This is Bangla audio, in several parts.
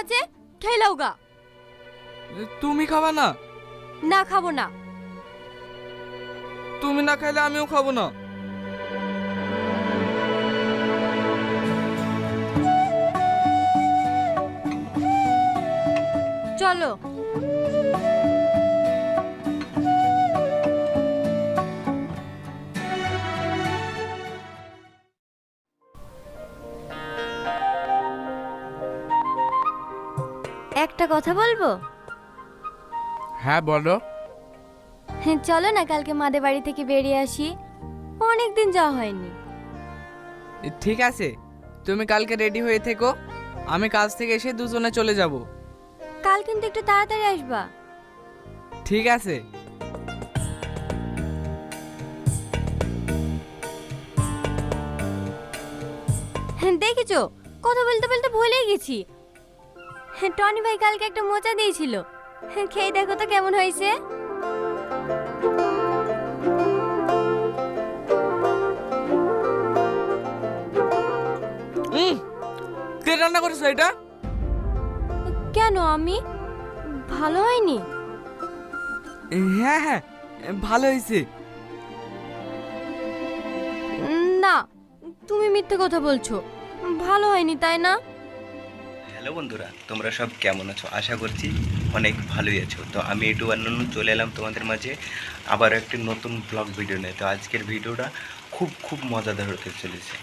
আছে খেলাও গা। তুমি খাবা না? না খাব না। তুমি না খাইলে আমিও খাব না। চলো। একটা কথা বলব? হ্যাঁ বলো। হ্যাঁ চলো না কালকে মাদের বাড়ি থেকে বেরিয়ে আসি। অনেক দিন যাওয়া হয়নি। ঠিক আছে। তুমি কালকে রেডি হয়ে থেকো। আমি কাজ থেকে এসে দুজনে চলে যাব। কাল কিন্তু একটু তাড়াতাড়ি আসবা। ঠিক আছে। হ্যাঁ দেখেছ? কথা বলতে বলতে ভুলেই গেছি। টনি ভাই কালকে একটা মোচা দিয়েছিল। হ্যাঁ খেয়ে দেখো তো কেমন হয়েছে। কে রান্না করেছ এটা? কেন আমি? ভালো হয়নি? হ্যাঁ হ্যাঁ ভালো হয়েছে। না তুমি মিথ্যে কথা বলছো। ভালো হয়নি তাই না? হ্যালো বন্ধুরা, তোমরা সব কেমন আছো? আশা করছি অনেক ভালোই আছো। তো আমি একটু অন্যান্য চলে এলাম তোমাদের মাঝে আবার একটি নতুন ব্লগ ভিডিও নিয়ে। তো আজকের ভিডিওটা খুব খুব মজাদার হতে চলেছে।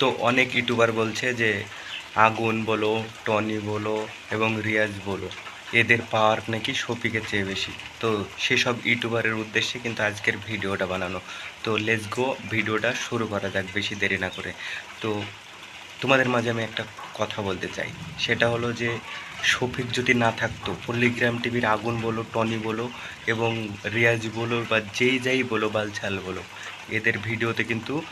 তো অনেক ইউটিউবার বলছে যে, আগুন বলো, টনি বলো এবং রিয়াজ বলো, এদের পাওয়ার নাকি শফিকের চেয়ে বেশি। তো সেসব ইউটিউবারের উদ্দেশ্যে কিন্তু আজকের ভিডিওটা বানানো। তো লেটস গো ভিডিওটা শুরু করা যাক বেশি দেরি না করে। তো তোমাদের মাঝে আমি একটা কথা বলতে চাই। সেটা হলো যে, শফিক যদি না থাকতো, পল্লিগ্রাম টিভির আগুন বলো, টনি বলো, এবং রিয়াজ বলো, বা যেই যাই বলো, বালছাল বলো, এদের ভিডিওতে কিন্তু,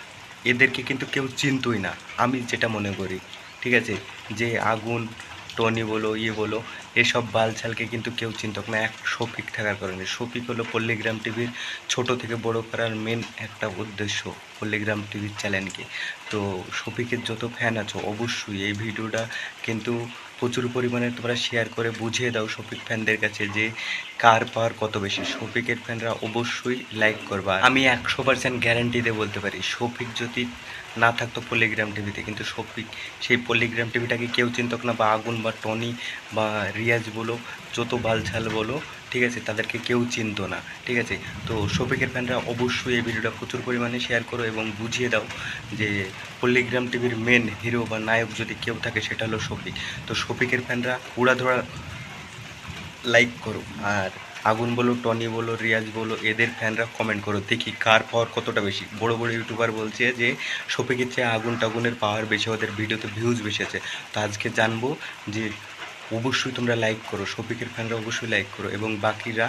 এদেরকে কিন্তু কেউ চিনতই না। আমি যেটা মনে করি, ঠিক আছে? যে আগুন, টনি বলো ইয়ে বলো এসব বালছালকে কিন্তু কেউ চিন্তক না। এক শফিক থাকার কারণে। শফিক হলো পল্লিগ্রাম টিভির ছোট থেকে বড় করার মেন একটা উদ্দেশ্য, পল্লিগ্রাম টিভির চ্যানেলকে তো শফিকের যত ফ্যান আছো, অবশ্যই এই ভিডিওটা কিন্তু প্রচুর পরিমাণে তোমরা শেয়ার করে বুঝিয়ে দাও শফিক ফ্যানদের কাছে যে কার পাওয়ার কত বেশি। শফিকের ফ্যানরা অবশ্যই লাইক করবা। আমি একশো পার্সেন্ট গ্যারান্টি দিয়ে বলতে পারি শফিক যদি না থাকতো পলিগ্রাম টিভিতে কিন্তু শফিক সেই পলিগ্রাম টিভিটাকে কেউ চিন্তক না বা আগুন বা টনি বা রিয়াজ বলো, যত বালছাল বলো ঠিক আছে, তাদেরকে কেউ চিনতো না, ঠিক আছে? তো শফিকের ফ্যানরা অবশ্যই এই ভিডিওটা প্রচুর পরিমাণে শেয়ার করো এবং বুঝিয়ে দাও যে পল্লিগ্রাম টিভির মেন হিরো বা নায়ক যদি কেউ থাকে, সেটা হলো শফিক। তো শফিকের ফ্যানরা উড়াধরা লাইক করো, আর আগুন বলো, টনি বলো, রিয়াজ বলো, এদের ফ্যানরা কমেন্ট করো, দেখি কার পাওয়ার কতটা বেশি। বড় বড় ইউটিউবার বলছে যে, শফিকের চেয়ে আগুন টাগুনের পাওয়ার বেশি, ওদের ভিডিওতে ভিউজ বেশি আছে। তো আজকে জানব যে অবশ্যই তোমরা লাইক করো শফিকের ফ্যানরা অবশ্যই লাইক করো এবং বাকিরা,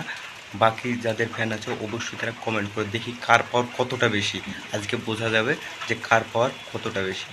বাকি যাদের ফ্যান আছে অবশ্যই তারা কমেন্ট করো, দেখি কার পাওয়ার কতটা বেশি। আজকে বোঝা যাবে যে কার পাওয়ার কতটা বেশি।